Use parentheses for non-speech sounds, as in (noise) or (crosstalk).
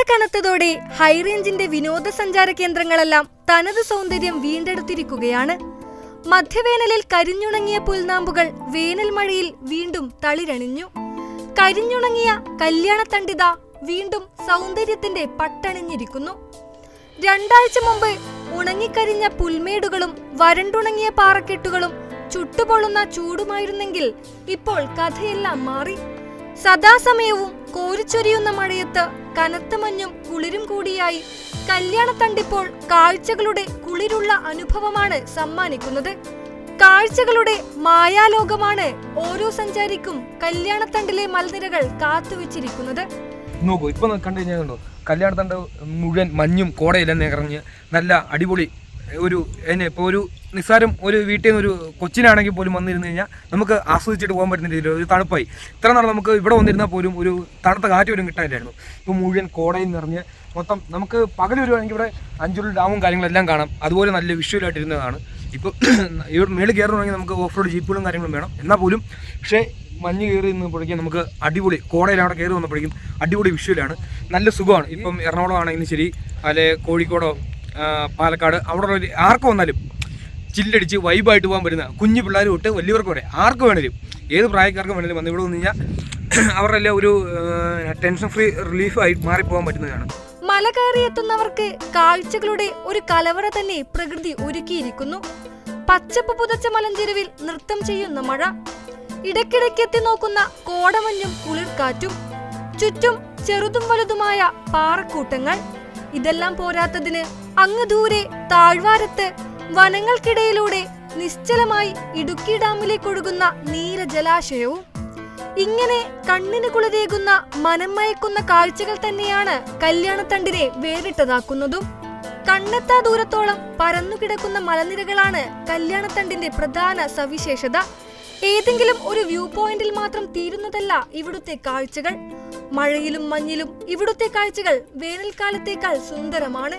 കനത്തതോടെ ഹൈറേഞ്ചിന്റെ വിനോദസഞ്ചാര കേന്ദ്രങ്ങളെല്ലാം തനത് സൗന്ദര്യം വീണ്ടെടുത്തിരിക്കുകയാണ്. മധ്യവേനലിൽ കരിഞ്ഞുണങ്ങിയ പുൽനാമ്പുകൾ വേനൽ മഴയിൽ വീണ്ടും തളിരണിഞ്ഞു. കരിഞ്ഞുണങ്ങിയ കല്യാണത്തണ്ടിത വീണ്ടും സൗന്ദര്യത്തിന്റെ പട്ടണിഞ്ഞിരിക്കുന്നു. രണ്ടാഴ്ച മുമ്പ് ഉണങ്ങിക്കരിഞ്ഞ പുൽമേടുകളും വരണ്ടുണങ്ങിയ പാറക്കെട്ടുകളും ചുട്ടുപൊള്ളുന്ന ചൂടുമായിരുന്നെങ്കിൽ ഇപ്പോൾ കഥയെല്ലാം മാറി. സദാസമയവും കോരിച്ചൊരിയുന്ന മഴയത്ത് കനത്ത മഞ്ഞും കുളിരും കൂടിയായി കല്യാണത്തണ്ടിപ്പോൾ കാഴ്ചകളുടെ കുളിരുള്ള അനുഭവമാണ് സമ്മാനിക്കുന്നത്. കാഴ്ചകളുടെ മായാലോകമാണ് ഓരോ സഞ്ചാരിക്കും കല്യാണത്തണ്ടിലെ മലനിരകൾ കാത്തുവച്ചിരിക്കുന്നത്. നോക്കൂ ഇപ്പൊ കണ്ടു കഴിഞ്ഞാൽ കല്യാണത്തണ്ട് മുഴുവൻ മഞ്ഞും കോടയിലെന്ന് ഇറങ്ങി നല്ല അടിപൊളി ഒരു എന്നെ ഇപ്പോൾ ഒരു നിസ്സാരം ഒരു വീട്ടിൽ നിന്ന് ഒരു കൊച്ചിനാണെങ്കിൽ പോലും വന്നിരുന്നു കഴിഞ്ഞാൽ നമുക്ക് ആസ്വദിച്ചിട്ട് പോകാൻ പറ്റുന്ന രീതിയിൽ ഒരു തണുപ്പായി. ഇത്ര നാൾ നമുക്ക് ഇവിടെ വന്നിരുന്നാൽ പോലും ഒരു തണുത്ത കാറ്റ് പോലും കിട്ടാനില്ലായിരുന്നു. ഇപ്പോൾ മുഴുവൻ കോടയിൽ നിറഞ്ഞ് മൊത്തം നമുക്ക് പകൽ വരുവാണെങ്കിൽ ഇവിടെ അഞ്ചുള്ള ഡാമും കാര്യങ്ങളെല്ലാം കാണാം. അതുപോലെ നല്ല വിഷ്വലായിട്ടിരുന്നതാണ് ഇപ്പോൾ (clears throat) ഇവിടെ മേളിൽ കയറണമെങ്കിൽ നമുക്ക് ഓഫ് റോഡ് ജീപ്പുകളും കാര്യങ്ങളും വേണം. എന്നാൽ പോലും പക്ഷേ മഞ്ഞ് കയറി നിന്നപ്പോഴേക്കും നമുക്ക് അടിപൊളി കോടയിൽ അവിടെ കയറി വന്നപ്പോഴേക്കും അടിപൊളി വിഷ്വലാണ് നല്ല സുഖമാണ്. ഇപ്പം എറണാകുളം ആണെങ്കിലും ശരി അല്ലെ കോഴിക്കോടോ പാലക്കാട് അവിടെ ഒരു- ആർക്ക് വന്നാലും ചില്ലടിച്ച് വൈബായിട്ട് പോകാൻ പറ്റുന്ന കുഞ്ഞു പിള്ളേർ തൊട്ട് വലിയവർക്ക് വരെ ആർക്ക് വേണേലും ഏത് പ്രായക്കാർക്ക് വേണേലും വന്ന് ഇവിടെ വന്നു കഴിഞ്ഞാൽ (clears throat) അവരുടെ എല്ലാം ഒരു ടെൻഷൻ ഫ്രീ റിലീഫായി മാറിപ്പോകാൻ പറ്റുന്നതാണ്. മല കയറിയെത്തുന്നവർക്ക് കാഴ്ചകളുടെ ഒരു കലവറ തന്നെ പ്രകൃതി ഒരുക്കിയിരിക്കുന്നു. പച്ചപ്പ് പുതച്ച മലഞ്ചെരുവിൽ നൃത്തം ചെയ്യുന്ന മഴ ഇടയ്ക്കിടയ്ക്ക് എത്തി നോക്കുന്ന കോടമഞ്ഞും കുളിർക്കാറ്റും ചുറ്റും ചെറുതും വലുതുമായ പാറക്കൂട്ടങ്ങൾ ഇതെല്ലാം പോരാത്തതിന് അങ്ങ് ദൂരെ താഴ്വാരത്ത് വനങ്ങൾക്കിടയിലൂടെ നിശ്ചലമായി ഇടുക്കി ഡാമിലേക്കൊഴുകുന്ന നീല ജലാശയവും ഇങ്ങനെ കണ്ണിന് കുളിരേകുന്ന മനംമയക്കുന്ന കാഴ്ചകൾ തന്നെയാണ് കല്യാണത്തണ്ടിനെ വേറിട്ടതാക്കുന്നതും. കണ്ണെത്താ ദൂരത്തോളം പരന്നുകിടക്കുന്ന മലനിരകളാണ് കല്യാണത്തണ്ടിന്റെ പ്രധാന സവിശേഷത. ഏതെങ്കിലും ഒരു വ്യൂ പോയിന്റിൽ മാത്രം തീരുന്നതല്ല ഇവിടുത്തെ കാഴ്ചകൾ. മഴയിലും മഞ്ഞിലും ഇവിടുത്തെ കാഴ്ചകൾ വേനൽക്കാലത്തേക്കാൾ സുന്ദരമാണ്.